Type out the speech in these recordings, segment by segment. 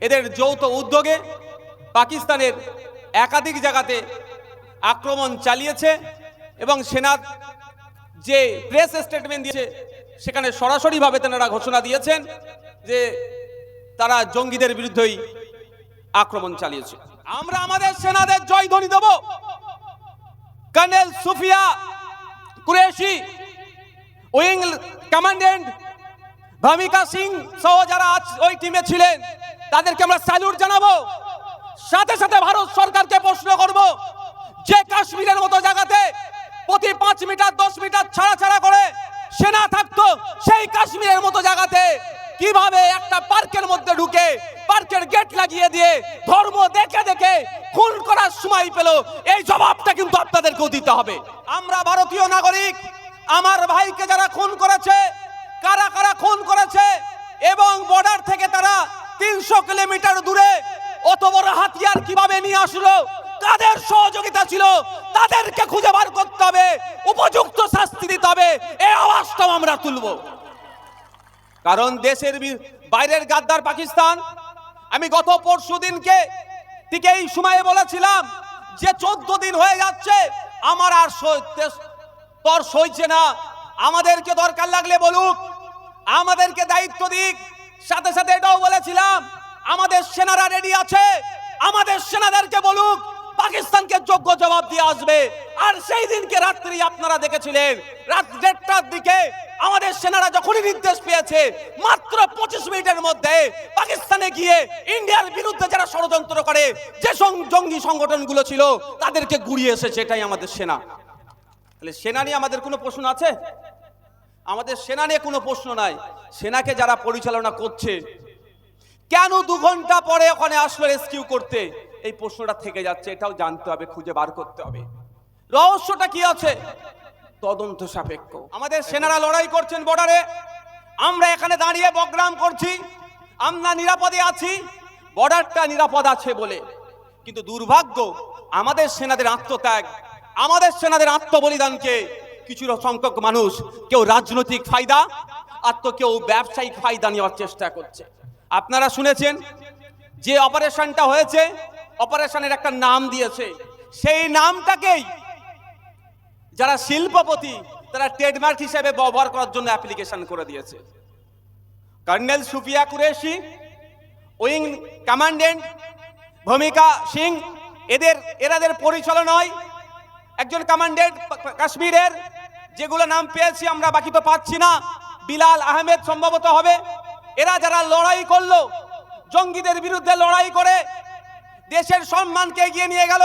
এদের যৌথ উদ্যোগে পাকিস্তানের একাধিক জায়গাতে আক্রমণ চালিয়েছে এবং সেনার যে প্রেস স্টেটমেন্ট দিয়েছে, সেখানে সরাসরিভাবে তেনারা ঘোষণা দিয়েছেন যে তারা জঙ্গিদের বিরুদ্ধেই আক্রমণ চালিয়েছে। আমরা আমাদের সেনাদের জয় জয়ধ্বনি দেব। Colonel Sofiya Qureshi, wing commandant Bhumika Singh সহ যারা আজ- ওই টিমে ছিলেন তাদেরকে আমরা স্যালুট জানাব। সাথে সাথে ভারত সরকারকে প্রশ্ন করব, যে কাশ্মীরের মতো জায়গাতে প্রতি পাঁচ মিটার, দশ মিটার ছাড়া ছাড়া করে সেনা থাকতো, সেই কাশ্মীরের মতো জায়গাতে কীভাবে একটা পার্কের মধ্যে ঢুকে পার্কের গেট লাগিয়ে দিয়ে ধর্ম দেখে দেখে খুন করার সময় পেল, এই জবাবটা কিন্তু আপনাদেরকেও দিতে হবে। আমরা ভারতীয় নাগরিক, আমার ভাইকে যারা খুন করেছে, কারা কারা খুন করেছে, এবং বর্ডার থেকে তারা তিনশো কিলোমিটার দূরে অত বড় হাতিয়ার কীভাবে নিয়ে আসলো? কাদের সহযোগিতা ছিল? তাদেরকে খুঁজে বার করতে হবে, উপযুক্ত শাস্তি দিতে হবে, এই আওয়াজটাও আমরা তুলব। কারণ দেশের বাইরের গাদ্দার পাকিস্তান, আমি গত পরশু দিনকে ঠিক এই সময়ে বলেছিলাম যে চোদ্দ দিন হয়ে যাচ্ছে, আমার আর তর সইছে না। আমাদেরকে দরকার লাগলে বলুক, আমাদেরকে দায়িত্ব দিক। সাথে সাথে এটাও বলেছিলাম, আমাদের সেনারা রেডি আছে, আমাদের সেনাদেরকে বলুক, পাকিস্তানকে যোগ্য জবাব দিয়ে আসবে। আর সেই দিনকে রাত্রি আপনারা দেখেছিলেন, রাত দেড়টার দিকে আমাদের সেনারা যখনই নির্দেশ পেয়েছে, মাত্র পঁচিশ মিনিটের মধ্যে পাকিস্তানে গিয়ে ইন্ডিয়ার বিরুদ্ধে যারা ষড়যন্ত্র করে, যে জঙ্গি সংগঠনগুলো ছিল, তাদেরকে গুড়িয়ে এসেছে, এটাই আমাদের সেনা। তাহলে সেনা নিয়ে আমাদের কোনো প্রশ্ন আছে? আমাদের সেনা নিয়ে কোনো প্রশ্ন নাই। সেনাকে যারা পরিচালনা করছে। কেন দু ঘণ্টা পরে ওখানে আসলো রেস্কিউ করতে? এই প্রশ্নটা থেকে যাচ্ছে, এটাও জানতে হবে, খুঁজে বার করতে হবে। রহস্যটা কি আছে? তদন্ত সাপেক্ষ। আমাদের সেনারা লড়াই করছেন বর্ডারে আমরা এখানে দাঁড়িয়ে বগ্রাম করছি। আমরা নিরাপদে আছি। বর্ডারটা নিরাপদ আছে বলে। কিন্তু দুর্ভাগ্য, আমাদের সেনাদের আত্মত্যাগ। আমাদের সেনাদের আত্মবলিদানকে কিছু সংখ্যক মানুষ, কেউ রাজনৈতিক ফায়দা আর তো কেউ ব্যবসায়িক ফায়দা নেওয়ার চেষ্টা করছে। আপনারা শুনেছেন, যে অপারেশনটা হয়েছে, অপারেশনের একটা নাম দিয়েছে। সেই নামটাকেই যারা শিল্পপতি, তারা ট্রেডমার্ক হিসেবে ব্যবহার করার জন্য অ্যাপ্লিকেশন করে দিয়েছে। Colonel Sofiya Qureshi, wing commandant Bhumika Singh, এদের, এরাদের পরিচালনায় একজন কমান্ডেন্ট কাশ্মীরের যেগুলো নাম পেয়েছি আমরা বাকি তো পাচ্ছি না। বিলাল আহমেদ সম্ভবত হবে। এরা যারা লড়াই করল, জঙ্গিদের বিরুদ্ধে লড়াই করে, দেশের সম্মানকে এগিয়ে নিয়ে গেল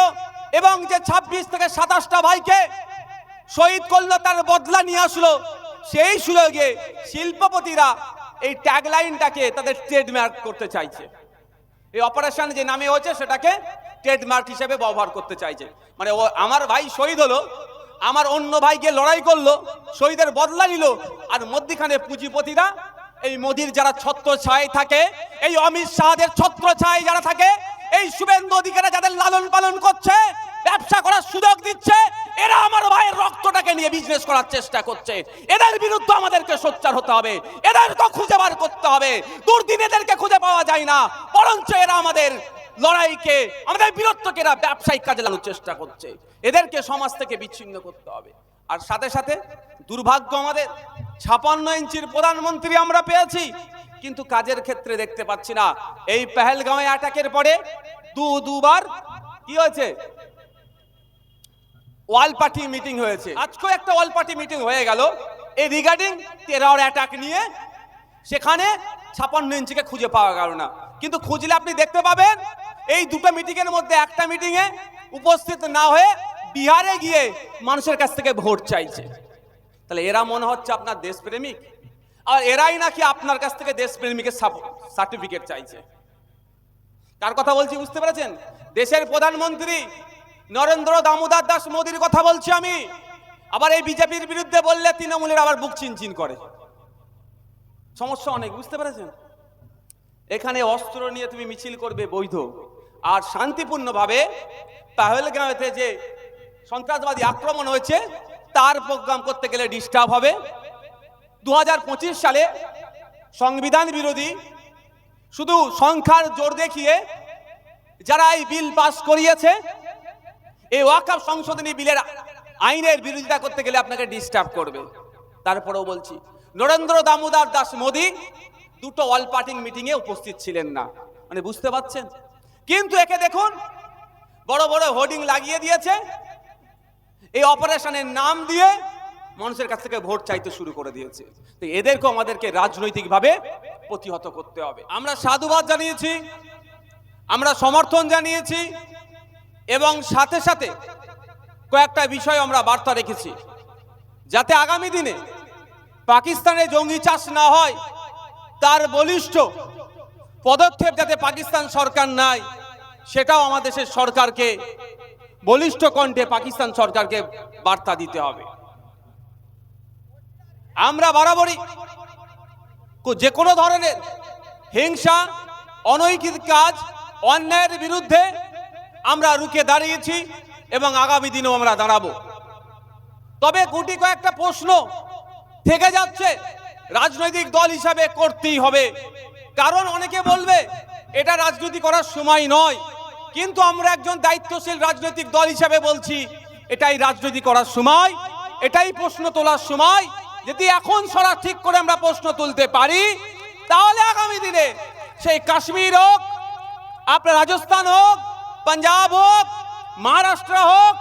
এবং যে ২৬ থেকে সাতাশটা ভাইকে শহীদ করল, তার বদলা নিয়ে আসলো, সেই সুযোগে শিল্পপতিরা এই ট্যাগলাইনটাকে তাদের ট্রেডমার্ক করতে চাইছে। এই অপারেশন যে নামে হয়েছে, সেটাকে ট্রেডমার্ক হিসেবে ব্যবহার করতে চাইছে। মানে ও, আমার ভাই শহীদ হলো আমার অন্য ভাই গিয়ে লড়াই করল, শহীদের বদলা নিল, আর মধ্যিখানে পুঁজিপতিরা, এই মোদির যারা ছত্র ছায় থাকে, এই অমিত শাহদের ছত্র ছায় যারা থাকে, এই শুভেন্দু অধিকারা যাদের লালন পালন করছে, ব্যবসা করার সুযোগ দিচ্ছে, এরা আমার ভাইয়ের রক্তটাকে নিয়ে বিজনেস করার চেষ্টা করছে। এদের বিরুদ্ধে আমাদেরকে সোচ্চার হতে হবে, এদেরকে খুঁজে বার করতে হবে। দুর্দিন এদেরকে খুঁজে পাওয়া যায় না, বরঞ্চ এরা আমাদের লড়াইকে, আমাদের বীরত্বকে এরা ব্যবসায়িক কাজে লাগানোর চেষ্টা করছে। এদেরকে সমাজ থেকে বিচ্ছিন্ন করতে হবে। আর সাথে সাথে দুর্ভাগ্য আমাদের, ছাপান্ন ইঞ্চির প্রধানমন্ত্রী আমরা পেয়েছি, কিন্তু কাজের ক্ষেত্রে দেখতে পাচ্ছি না। এই পেহেলগাঁওয়ে অ্যাটাকের পরে দু, দুবার কি হয়েছে? ওয়াল পার্টি মিটিং হয়েছে। আজকেও একটা ওয়াল পার্টি মিটিং হয়ে গেল। এই রিগার্ডিং টেরর অ্যাটাক নিয়ে সেখানে ছাপান্ন ইঞ্চিকে খুঁজে পাওয়া গেল না। কিন্তু খুঁজলে আপনি দেখতে পাবেন এই দুটো মিটিং এর মধ্যে একটা মিটিং এ উপস্থিত না হয়ে বিহারে গিয়ে মানুষের কাছ থেকে ভোট চাইছে। তাহলে এরা মনে হচ্ছে আপনার দেশপ্রেমিক? আর এরাই নাকি আপনার কাছ থেকে দেশপ্রেমিকের সার্টিফিকেট চাইছে? কার কথা বলছি বুঝতে পেরেছেন? দেশের প্রধানমন্ত্রী নরেন্দ্র দামোদর দাস মোদীর কথা বলছি আমি। আবার এই বিজেপির বিরুদ্ধে বললে তৃণমূলের আবার বুক চিনচিন করে। সমস্যা অনেক, বুঝতে পেরেছেন? এখানে অস্ত্র নিয়ে তুমি মিছিল করবে বৈধ। আর শান্তিপূর্ণভাবে পাহেলগাঁওতে যে সন্ত্রাসবাদী আক্রমণ হয়েছে, তার প্রোগ্রাম করতে গেলে ডিস্টার্ব হবে। দু হাজার পঁচিশ সালে সংবিধান বিরোধী শুধু সংখ্যার জোর দেখিয়ে যারা এই বিল পাস করিয়েছে, এই ওয়াকআপ সংশোধনী বিলের আইনের বিরোধিতা করতে গেলে আপনাকে ডিস্টার্ব করবে। তারপরেও বলছি, নরেন্দ্র দামোদর দাস মোদী দুটো অল পার্টিং মিটিংয়ে উপস্থিত ছিলেন না। মানে বুঝতে পারছেন? কিন্তু একে দেখুন, বড় বড় হোর্ডিং লাগিয়ে দিয়েছে। এই অপারেশনের নাম দিয়ে মানুষের কাছ থেকে ভোট চাইতে শুরু করে দিয়েছে। তো এদেরকেও আমাদেরকে রাজনৈতিকভাবে প্রতিহত করতে হবে। আমরা সাধুবাদ জানিয়েছি, আমরা সমর্থন জানিয়েছি, এবং সাথে সাথে কয়েকটা বিষয় আমরা বার্তা রেখেছি। যাতে আগামী দিনে পাকিস্তানে জঙ্গি চাষ না হয় তার বলিষ্ঠ পদক্ষেপ যাতে পাকিস্তান সরকার নাই সেটাও আমাদের দেশের সরকারকে, বলিষ্ঠ কণ্ঠে পাকিস্তান সরকারকে বার্তা দিতে হবে। আমরা বরাবরই যে কোনো ধরনের হিংসা অনৈতিক কাজ, অন্যায়ের বিরুদ্ধে আমরা রুখে দাঁড়িয়েছি এবং আগামী দিনেও আমরা দাঁড়াবো। তবে গুটি কয়েকটা প্রশ্ন থেকে যাচ্ছে। রাজনৈতিক দল হিসাবে করতেই হবে। কারণ অনেকে বলবে, এটা রাজনীতি করার সময় নয়। কিন্তু আমরা একজন দায়িত্বশীল রাজনৈতিক দল হিসাবে বলছি, এটাই রাজনীতি করার সময়, এটাই প্রশ্ন তোলার সময়। যদি এখন সরা ঠিক করে আমরা প্রশ্ন তুলতে পারি, তাহলে আগামী দিনে সেই কাশ্মীর হোক, আপনার রাজস্থান হোক, পাঞ্জাব হোক, মহারাষ্ট্র হোক,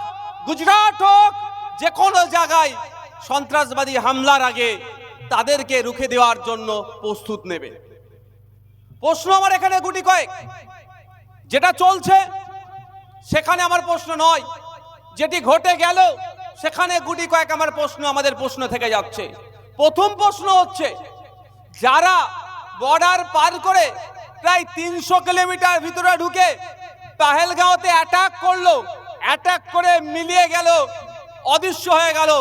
গুজরাট হোক যে কোনো জায়গায় সন্ত্রাসবাদী হামলার আগে তাদেরকে রুখে দেওয়ার জন্য প্রস্তুত নেবে। প্রশ্ন আমার এখানে গুটি কয়েক। যেটা চলছে, সেখানে আমার প্রশ্ন নয়। যেটি ঘটে গেল, সেখানে গুটি কয়েক আমার প্রশ্ন আমাদের প্রশ্ন থেকে যাচ্ছে। প্রথম প্রশ্ন হচ্ছে, যারা বর্ডার পার করে প্রায় তিনশো কিলোমিটার ভিতরে ঢুকে পাহেলগাঁওতে অ্যাটাক করল অ্যাটাক করে মিলিয়ে গেল, অদৃশ্য হয়ে গেল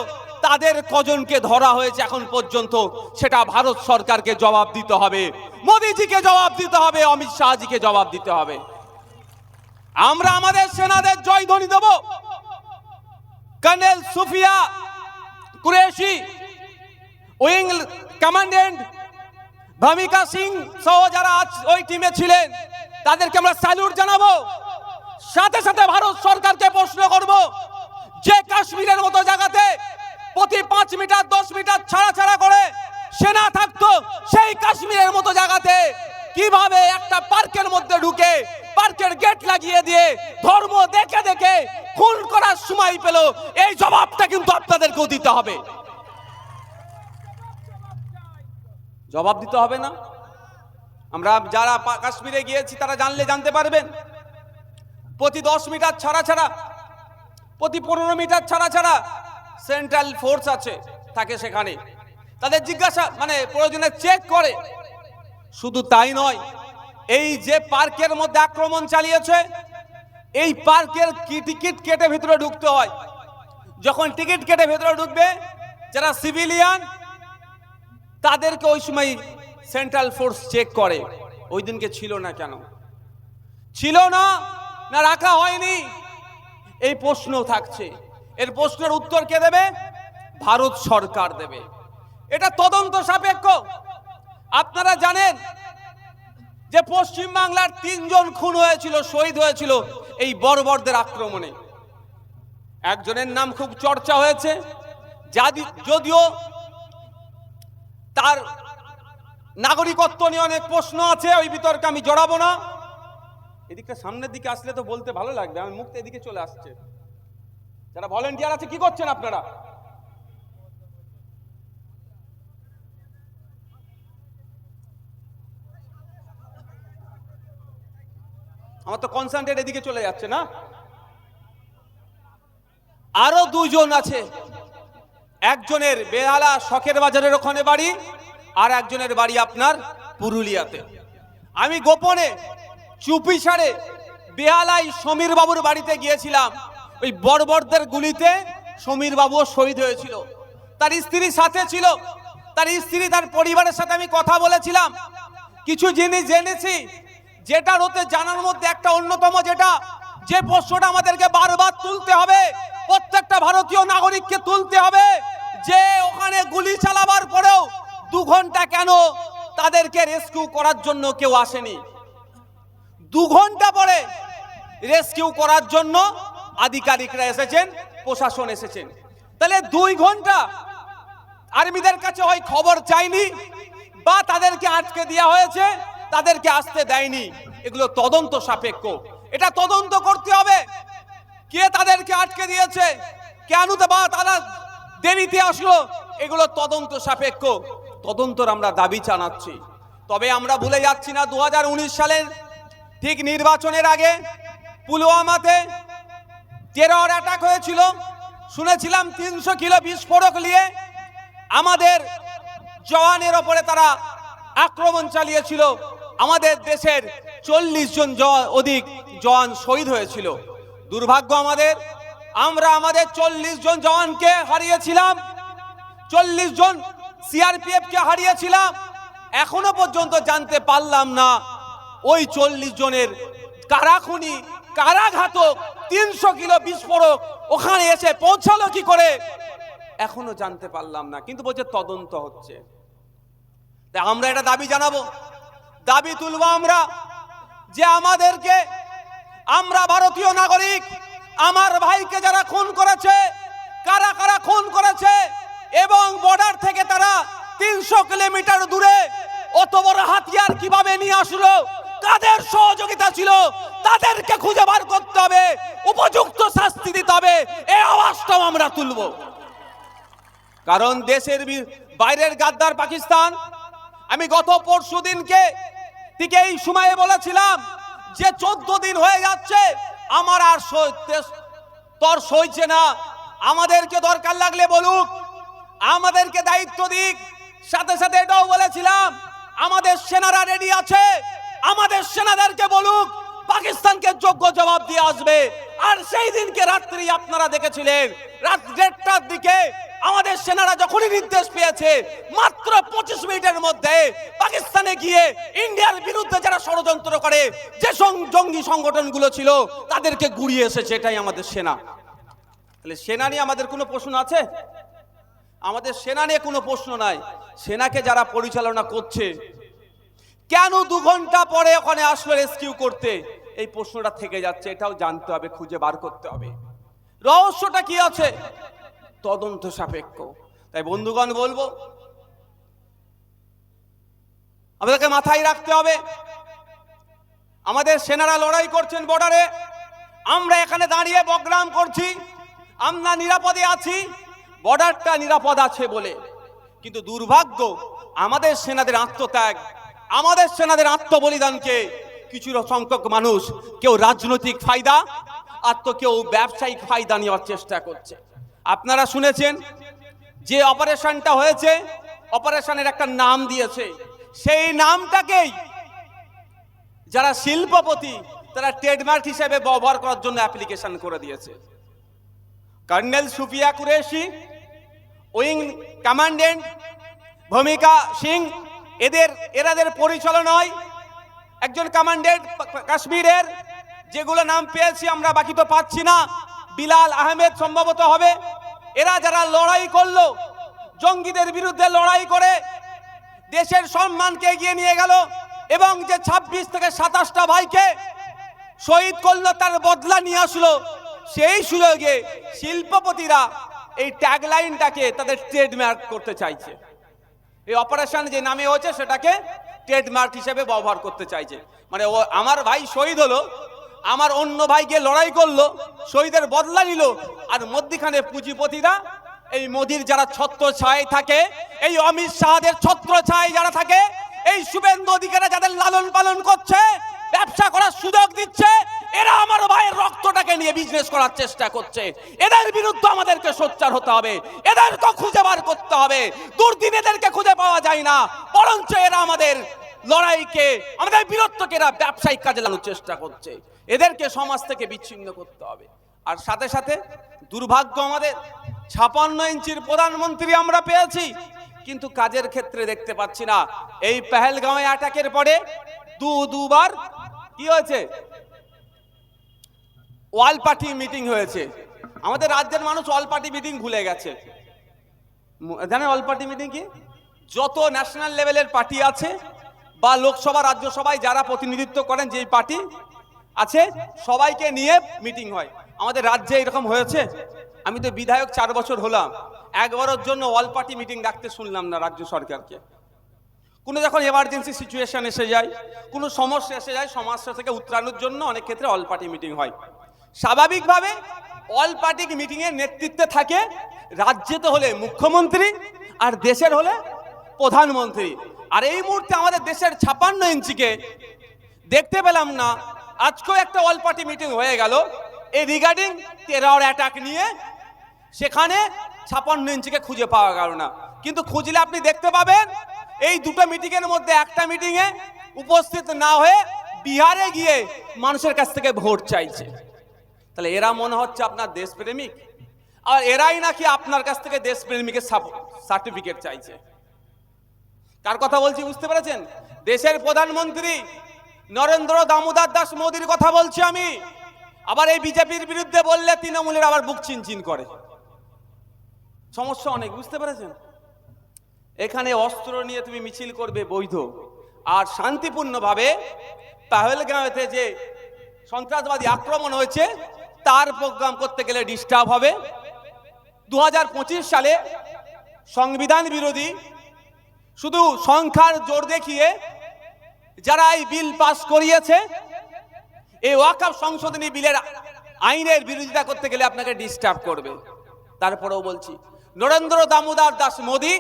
তাদের কজনকে ধরা হয়েছে এখন পর্যন্ত, সেটা ভারত সরকারকে জবাব দিতে হবে। মোদিজিকে জবাব দিতে হবে, অমিত শাহজিকে জবাব দিতে হবে। আমরা আমাদের সেনাদের জয়ধ্বনি দেব। Colonel Sofiya Qureshi, wing commandant Bhumika Singh সহ যারা আজ ওই টিমে ছিলেন, তাদেরকে আমরা স্যালুট জানাব। সাথে সাথে ভারত সরকারকে প্রশ্ন করব, যে কাশ্মীরের মতো জায়গাতে প্রতি পাঁচ মিটার, দশ মিটার ছাড়া ছাড়া করে সেনা থাকতো সেই কাশ্মীরের মতো জায়গাতে। কীভাবে একটা পার্কের মধ্যে ঢুকে পার্কের গেট লাগিয়ে দিয়ে ধর্ম দেখে দেখে খুন করার সময় পেল, এই জবাবটা কিন্তু আপনাদেরকেও দিতে হবে। জবাব দিতে হবে না? আমরা যারা কাশ্মীরে গিয়েছি, তারা জানলে জানতে পারবেন। প্রতি দশ মিটার ছাড়া ছাড়া, প্রতি পনেরো মিটার ছাড়া ছাড়া সেন্ট্রাল ফোর্স আছে, থাকে সেখানে। তাদের জিজ্ঞাসা মানে প্রয়োজনে চেক করে। শুধু তাই নয়, এই যে পার্কের মধ্যে আক্রমণ চালিয়েছে, এই পার্কের কি টিকিট কেটে ভিতরে ঢুকতে হয়? যখন টিকিট কেটে ভেতরে ঢুকবে, যারা সিভিলিয়ান, তাদেরকে ওই সময় সেন্ট্রাল ফোর্স চেক করে। ওই দিনকে ছিল না কেন? ছিল না না রাখা হয়নি। এই প্রশ্ন থাকছে। এর প্রশ্নের উত্তর কে দেবে? ভারত সরকার দেবে। এটা তদন্ত সাপেক্ষ। আপনারা জানেন যে পশ্চিম বাংলার তিনজন খুন হয়েছিল, শহীদ হয়েছিল এই বর্বরদের আক্রমণে। একজনের নাম খুব চর্চা হয়েছে। যাদি- যদিও তার নাগরিকত্ব নিয়ে অনেক প্রশ্ন আছে, ওই বিতর্কে আমি জড়াবো না। এদিকটা সামনের দিকে আসলে তো বলতে ভালো লাগবে, আমার মুখটা এদিকে চলে আসছে। যারা ভলেন্টিয়ার আছে, কি করছেন আপনারা? আমার তো কনসেন্ট্রেট এদিকে চলে যাচ্ছে না? আরও দুজন আছে। একজনের বেহালা শখের বাজারের ওখানে বাড়ি, আর একজনের বাড়ি আপনার পুরুলিয়াতে। আমি গোপনে চুপি সারে বেহালাই সমীর বাবুর বাড়িতে গিয়েছিলাম। ওই বর্বরদের গুলিতে সমীর বাবুও শহীদ হয়েছিল। তার স্ত্রী সাথে ছিল। তার স্ত্রী তার পরিবারের সাথে আমি কথা বলেছিলাম। কিছু জিনিস জেনেছি। যেটার হতে জানার মধ্যে একটা অন্যতম যেটা, যে প্রশ্নটা আমাদেরকে বারবার তুলতে হবে। প্রত্যেকটা ভারতীয় নাগরিককে তুলতে হবে যে ওখানে গুলি চালাবার পরেও দু ঘণ্টা কেন তাদেরকে রেস্কিউ করার জন্য কেউ আসেনি? দু ঘণ্টা পরে রেস্কিউ করার জন্য আধিকারিকরা এসেছেন, প্রশাসন এসেছেন। তাহলে দুই ঘণ্টা আর্মিদের কাছে হয় খবর চাইনি বা তাদেরকে আটকে দেওয়া হয়েছে, তাদেরকে আসতে দেয়নি। এগুলো তদন্ত সাপেক্ষ। এটা তদন্ত করতে হবে। কে তাদেরকে আটকে দিয়েছে, কেন বা তারা দেরিতে আসলো, এগুলো তদন্ত সাপেক্ষ। তদন্তর আমরা দাবি জানাচ্ছি। তবে আমরা ভুলে যাচ্ছি না দু হাজার উনিশ সালের ঠিক নির্বাচনের আগে পুলওয়ামাতে টেরর অ্যাটাক হয়েছিল। শুনেছিলাম তিনশো কিলো বিস্ফোরক নিয়ে আমাদের জওয়ানের ওপরে তারা আক্রমণ চালিয়েছিল। আমাদের দেশের চল্লিশ জন অধিক জওয়ান শহীদ হয়েছিল। দুর্ভাগ্য আমাদের, আমরা আমাদের চল্লিশ জন জওয়ানকে হারিয়েছিলাম। চল্লিশ জন সিআরপিএফ কে হারিয়েছিলাম। এখনও পর্যন্ত জানতে পারলাম না ওই চল্লিশ জনের কারা খুনি কারা ঘাতক তিনশো কিলো বিস্ফোরক, ওখানে এসে পৌঁছালো কি করে? এখনও জানতে পারলাম না, কিন্তু বলছে তদন্ত হচ্ছে। আমরা এটা দাবি জানাব। দাবি তুলবো আমরা যে আমাদেরকে আমরা ভারতীয় নাগরিক, আমার ভাইকে যারা খুন করেছে, কারা কারা খুন করেছে, এবং বর্ডার থেকে তারা তিনশো কিলোমিটার দূরে অত বড় হাতিয়ার কীভাবে নিয়ে আসলো? কাদের সহযোগিতা ছিল, তাদেরকে খুঁজে বার করতে হবে, উপযুক্ত শাস্তি দিতে হবে এই আওয়াজটাও আমরা তুলবো। কারণ দেশের বাইরের গাদ্দার পাকিস্তান, আমি গত পরশু দিনকে ঠিক এই সময়ে বলেছিলাম যে চোদ্দ দিন হয়ে যাচ্ছে, আমার আর তর সইছে না। আমাদেরকে দরকার লাগলে বলুক, আমাদেরকে দায়িত্ব দিক। সাথে সাথে এটাও বলেছিলাম, আমাদের সেনারা রেডি আছে আমাদের সেনাদেরকে বলুক, পাকিস্তানকে যোগ্য জবাব দিয়ে আসবে। আর সেই দিনকে রাত্রি আপনারা দেখেছিলেন, রাত দেড়টার দিকে আমাদের সেনারা যখনই নির্দেশ পেয়েছে, মাত্র পঁচিশ মিনিটের মধ্যে পাকিস্তানে গিয়ে ইন্ডিয়ার বিরুদ্ধে যারা ষড়যন্ত্র করে, যে জঙ্গি সংগঠনগুলো ছিল, তাদেরকে গুড়িয়ে এসেছে, এটাই আমাদের সেনা। তাহলে সেনা নিয়ে আমাদের কোনো প্রশ্ন আছে? আমাদের সেনা নিয়ে কোনো প্রশ্ন নাই। সেনাকে যারা পরিচালনা করছে কেন দু ঘণ্টা পরে ওখানে আসলো রেস্কিউ করতে? এই প্রশ্নটা থেকে যাচ্ছে, এটাও জানতে হবে, খুঁজে বার করতে হবে। রহস্যটা কি আছে? তদন্ত সাপেক্ষ। তাই বন্ধুগণ বলব, আমাদেরকে মাথায় রাখতে হবে, আমাদের সেনারা লড়াই করছেন বর্ডারে আমরা এখানে দাঁড়িয়ে বগ্রাম করছি, আমরা নিরাপদে আছি বর্ডারটা নিরাপদ আছে বলে। কিন্তু দুর্ভাগ্য, আমাদের সেনাদের আত্মত্যাগ আমাদের সেনাদের আত্মবলিদানকে কিছু সংখ্যক মানুষ, কেউ রাজনৈতিক ফায়দা আর তো কেউ ব্যবসায়িক ফায়দা নেওয়ার চেষ্টা করছে। আপনারা শুনেছেন, যে অপারেশনটা হয়েছে, অপারেশনের একটা নাম দিয়েছে। সেই নামটাকেই যারা শিল্পপতি, তারা ট্রেডমার্ক হিসেবে ব্যবহার করার জন্য অ্যাপ্লিকেশন করে দিয়েছে। Colonel Sofiya Qureshi, wing commandant Bhumika Singh এদের, এরাদের পরিচালনায় একজন কমান্ডেন্ট কাশ্মীরের যেগুলো নাম পেয়েছি আমরা, বাকি তো পাচ্ছি না। বিলাল আহমেদ সম্ভবত হবে। এরা যারা লড়াই করল, জঙ্গিদের বিরুদ্ধে লড়াই করে, দেশের সম্মানকে এগিয়ে নিয়ে গেল, এবং যে ২৬ থেকে সাতাশটা ভাইকে শহীদ করল, তার বদলা নিয়ে আসলো, সেই সুযোগে শিল্পপতিরা এই ট্যাগলাইনটাকে তাদের ট্রেডমার্ক করতে চাইছে। এই অপারেশন যে নামে হয়েছে সেটাকে ট্রেডমার্ক হিসেবে ব্যবহার করতে চাইছে। মানে ও আমার ভাই শহীদ হলো, আমার অন্য ভাই গিয়ে লড়াই করল, শহীদের বদলা নিল, আর মধ্যিখানে পুঁজিপতিরা এই মোদির যারা ছত্র ছায় থাকে, এই অমিত শাহদের ছত্র ছায় যারা থাকে, এই শুভেন্দু অধিকারা যাদের লালন পালন করছে, ব্যবসা করার সুযোগ দিচ্ছে এরা আমার ভাইয়ের রক্তটাকে নিয়ে বিজনেস করার চেষ্টা করছে। এদের বিরুদ্ধে আমাদেরকে সোচ্চার হতে হবে। এদেরকে খুঁজে বার করতে হবে। দুর্দিন এদেরকে খুঁজে পাওয়া যায় না। বরঞ্চ এরা আমাদের লড়াইকে, আমাদের বীরত্বকে এরা ব্যবসায়িক কাজে লাগানোর চেষ্টা করছে। এদেরকে সমাজ থেকে বিচ্ছিন্ন করতে হবে। আর সাথে সাথে দুর্ভাগ্য আমাদের। ছাপান্ন ইঞ্চির প্রধানমন্ত্রী আমরা পেয়েছি। কিন্তু কাজের ক্ষেত্রে দেখতে পাচ্ছি না। এই পেহেলগাঁওয়ে অ্যাটাকের পরে দু দুবার কি হয়েছে? ওয়াল পার্টি মিটিং হয়েছে। আমাদের রাজ্যের মানুষ অল পার্টি মিটিং ভুলে গেছে। জানেন অল পার্টি মিটিং কি? যত ন্যাশনাল লেভেলের পার্টি আছে বা লোকসভা, রাজ্যসভায় যারা প্রতিনিধিত্ব করেন, যেই পার্টি আছে, সবাইকে নিয়ে মিটিং হয়। আমাদের রাজ্যে এরকম হয়েছে। আমি তো বিধায়ক চার বছর হলাম। একবারের জন্য অল পার্টি মিটিং ডাকতে শুনলাম না রাজ্য সরকারকে। কোনো যখন এমার্জেন্সি সিচুয়েশন এসে যায়, কোনো সমস্যা এসে যায় সমস্যা থেকে উত্তরানোর জন্য অনেক ক্ষেত্রে অল পার্টি মিটিং হয়। স্বাভাবিকভাবে অল পার্টি মিটিংয়ের নেতৃত্বে থাকে রাজ্যেতে হলে মুখ্যমন্ত্রী আর দেশের হলে প্রধানমন্ত্রী। আর এই মুহূর্তে আমাদের দেশের ছাপান্ন ইঞ্চিকে দেখতে পেলাম না। আজকেও একটা অল পার্টি মিটিং হয়ে গেল। এই রিগার্ডিং টেরর অ্যাটাক নিয়ে সেখানে ছাপান্ন ইঞ্চিকে খুঁজে পাওয়া গেল না। কিন্তু খুঁজলে আপনি দেখতে পাবেন, এই দুটো মিটিংয়ের মধ্যে একটা মিটিংয়ে উপস্থিত না হয়ে বিহারে গিয়ে মানুষের কাছ থেকে ভোট চাইছে। তাহলে এরা মনে হচ্ছে আপনার দেশপ্রেমিক। আর এরাই নাকি আপনার কাছ থেকে দেশপ্রেমিকের সার্টিফিকেট চাইছে। কার কথা বলছি বুঝতে পেরেছেন? দেশের প্রধানমন্ত্রী নরেন্দ্র দামোদর দাস মোদীর কথা বলছি আমি। আবার এই বিজেপির বিরুদ্ধে বললে তৃণমূলের আবার বুক চিনচিন করে। সমস্যা অনেক, বুঝতে পেরেছেন? এখানে অস্ত্র নিয়ে তুমি মিছিল করবে বৈধ। আর শান্তিপূর্ণভাবে পাহেলগাঁওতে যে সন্ত্রাসবাদী আক্রমণ হয়েছে তার প্রোগ্রাম করতে গেলে ডিস্টার্ব হবে। দু হাজার পঁচিশ সালে সংবিধান বিরোধী শুধু সংখ্যার জোর দেখিয়ে যারা এই বিল পাস করিয়েছে, এই ওয়াকাফ সংশোধনী বিলের আইনের বিরোধিতা করতে গেলে আপনাকে ডিস্টার্ব করবে। তারপরেও বলছি, নরেন্দ্র দামোদর দাস মোদী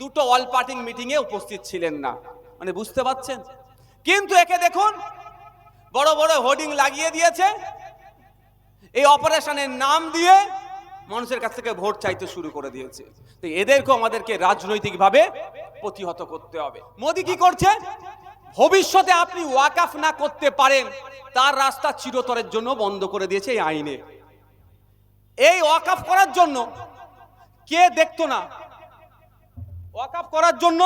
দুটো অল পার্টি মিটিংয়ে উপস্থিত ছিলেন না। মানে বুঝতে পারছেন? কিন্তু একে দেখুন, বড় বড় হোর্ডিং লাগিয়ে দিয়েছে। এই অপারেশনের নাম দিয়ে মানুষের কাছ থেকে ভোট চাইতে শুরু করে দিয়েছে। তো এদেরকেও আমাদেরকে রাজনৈতিকভাবে প্রতিহত করতে হবে। মোদি কি করছে? ভবিষ্যতে আপনি ওয়াকাফ না করতে পারেন, তার রাস্তা চিরতরের জন্য বন্ধ করে দিয়েছে এই আইনে। এই ওয়াকাফ করার জন্য কে দেখতো না? ওয়াকাফ করার জন্য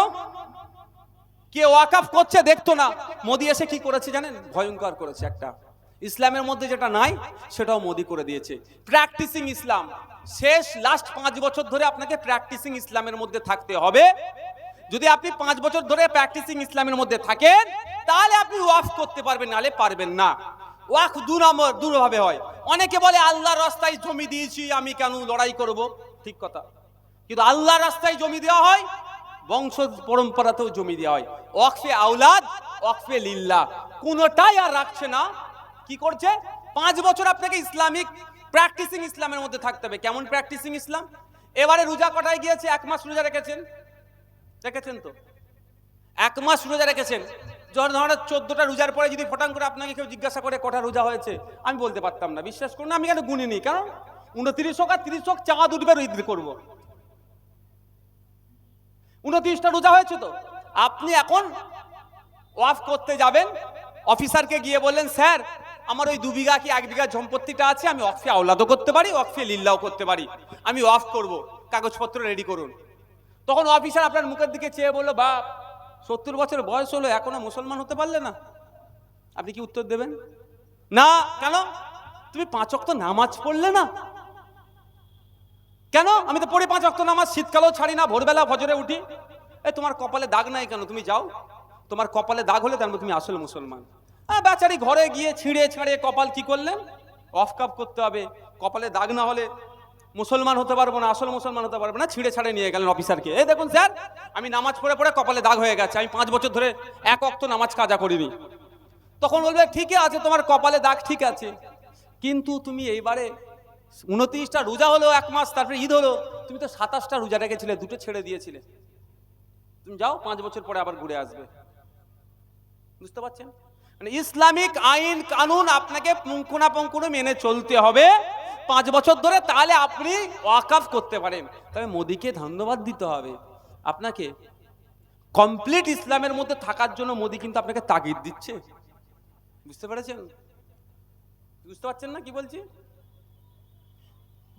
কে ওয়াকাফ করছে দেখতো না? মোদি এসে কি করেছে জানেন? ভয়ঙ্কর করেছে একটা। ইসলামের মধ্যে যেটা নাই, সেটাও মোদি করে দিয়েছে। প্র্যাকটিসিং ইসলাম শেষ লাস্ট পাঁচ বছর ধরে আপনাকে প্র্যাকটিসিং ইসলামের মধ্যে থাকতে হবে। যদি আপনি পাঁচ বছর ধরে প্র্যাকটিসিং ইসলামের মধ্যে থাকেন, তাহলে আপনি ওয়াফ করতে পারবেন, নালে পারবেন না। ওয়াক দু নম্বর দুভাবে হয়। অনেকে বলে, আল্লাহর রাস্তায় জমি দিয়েছি, আমি কেন লড়াই করব? ঠিক কথা। কিন্তু আল্লাহর রাস্তায় জমি দেওয়া হয়, বংশ পরম্পরাতেও জমি দেওয়া হয়। ওয়াকফে আউলাদ ওয়াকফে লিল্লা কোনোটাই আর রাখছে না কি করছে? পাঁচ বছর আপনাকে ইসলামিক প্র্যাকটিসিং ইসলামের মধ্যে থাকতে হবে। কেমন প্র্যাকটিসিং ইসলাম? এবারে রোজা কটায় গিয়েছে? এক মাস রোজা রেখেছেন? রেখেছেন তো? এক মাস রোজা রেখেছেন? যখন ধরেন চোদ্দটা রোজার পরে যদি ফটাং করে আপনাকে কেউ জিজ্ঞাসা করে কটা রোজা হয়েছে, আমি বলতে পারতাম না। বিশ্বাস করুন আমি কেন গুনি গুনিনি, কেন? উনত্রিশ হোক আর তিরিশ হোক, চাঁদ উঠবে ঈদ করব। উনত্রিশটা রোজা হয়েছে তো? আপনি এখন ওয়াফ করতে যাবেন। অফিসারকে গিয়ে বললেন, স্যার আমার ওই দু বিঘা কি এক বিঘা সম্পত্তিটা আছে? আমি অফে আওলাদও করতে পারি অফে লিল্লাও করতে পারি। আমি অফ করব। কাগজপত্র রেডি করুন। তখন অফিসার আপনার মুখের দিকে চেয়ে বলল, বাপ, সত্তর বছর বয়স হলো, এখনও মুসলমান হতে পারলে না? আপনি কি উত্তর দেবেন? না, কেন? তুমি পাঁচ অক্ত নামাজ পড়লে না? কেন? আমি তো পড়ি পাঁচ অক্ত নামাজ, শীতকালেও ছাড়ি না, ভোরবেলা ফজরে উঠি। এ, তোমার কপালে দাগ নাই কেন? তুমি যাও। তোমার কপালে দাগ হলে তার তুমি আসল মুসলমান। বেচারি ঘরে গিয়ে ছিঁড়ে ছাড়ে কপাল কি করলেন? অফ কাপ করতে হবে। কপালে দাগ না হলে মুসলমান হতে পারব না, আসল মুসলমান হতে পারব না, ছিঁড়ে ছাড়ে নিয়ে গেলেন অফিসারকে। এই দেখুন, স্যার, আমি নামাজ পড়ে পড়ে কপালে দাগ হয়ে গেছে, আমি পাঁচ বছর ধরে এক অক্ত নামাজ কাজা করিনি। তখন বলবে, ঠিকই আছে, তোমার কপালে দাগ ঠিক আছে। কিন্তু তুমি এইবারে উনত্রিশটা রোজা হলো, এক মাস, তারপরে ঈদ হলো, তুমি তো সাতাশটা রোজা রেখেছিলে দুটো ছেড়ে দিয়েছিলে। তুমি যাও, পাঁচ বছর পরে আবার ঘুরে আসবে। বুঝতে পারছেন? ইসলামিক আইন কানুন আপনাকে পুঙ্কুনা মেনে চলতে হবে। পাঁচ বছর ধরে তাহলে আপনি ওয়াকাফ করতে পারেন। তবে মোদিকে ধন্যবাদ দিতে হবে। আপনাকে কমপ্লিট ইসলামের মধ্যে থাকার জন্য মোদি কিন্তু আপনাকে তাগিদ দিচ্ছে। বুঝতে পেরেছেন? বুঝতে পারছেন না কি বলছি?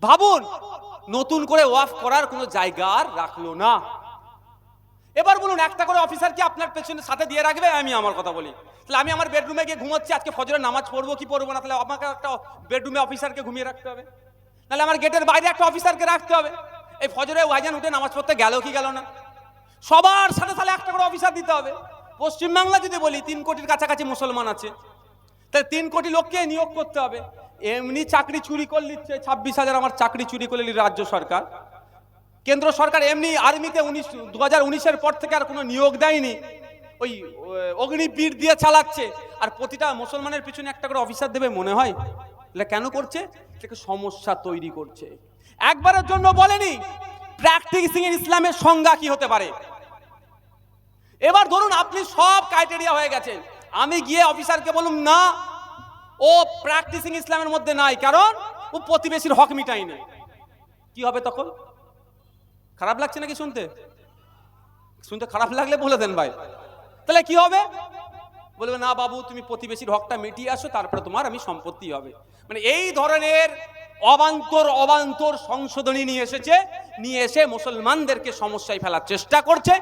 ভাবুন, নতুন করে ওয়াফ করার কোনো জায়গা আর রাখল না। এবার বলুন, একটা করে অফিসার কি আপনার পেছনে সাথে দিয়ে রাখবে? আমি আমার কথা বলি। তাহলে আমি আমার বেডরুমে গিয়ে ঘুমাচ্ছি, আজকে ফজরের নামাজ পড়ব, কি পড়ব না? তাহলে আমাকে একটা বেডরুমে অফিসারকে ঘুমিয়ে রাখতে হবে। নাহলে আমার গেটের বাইরে একটা অফিসারকে রাখতে হবে। এই ফজরে ওয়াইজান উঠে নামাজ পড়তে গেল কি গেল না? সবার সাথে সাথে একটা করে অফিসার দিতে হবে। পশ্চিমবাংলা যদি বলি, তিন কোটির কাছাকাছি মুসলমান আছে। তাহলে তিন কোটি লোককে নিয়োগ করতে হবে। এমনি চাকরি চুরি করে নিচ্ছে, ছাব্বিশ হাজার আমার চাকরি চুরি করে রাজ্য সরকার। কেন্দ্র সরকার এমনি আর্মিতে উনিশ দু হাজার উনিশের পর থেকে আর কোনো নিয়োগ দেয়নি। ওই অগ্নিবীর দিয়ে চালাচ্ছে। আর প্রতিটা মুসলমানের পিছনে একটা করে অফিসার দেবে মনে হয়। এটা কেন করছে? এটাকে সমস্যা তৈরি করছে। একবারের জন্য বলেনি প্র্যাকটিসিং এর ইসলামের সংজ্ঞা কি হতে পারে? এবার ধরুন আপনি সব ক্রাইটেরিয়া হয়ে গেছেন আমি গিয়ে অফিসারকে বলুন, না, ও প্র্যাকটিসিং ইসলামের মধ্যে নাই। কারণ ও প্রতিবেশীর হক মিটাইনি কি হবে তখন? খারাপ লাগছে নাকি শুনতে? শুনতে খারাপ লাগলে বলে দেন ভাই। তাহলে কি হবে? বলবে, না বাবু, তুমি প্রতিবেশীর হকটা মিটিয়ে আসো, তারপরে তোমার আমি সম্পত্তি হবে। মানে এই ধরনের অবান্তর অবান্তর সংশোধনী নিয়ে এসেছে, নিয়ে এসে মুসলমানদেরকে সমস্যায় ফেলার চেষ্টা করছে।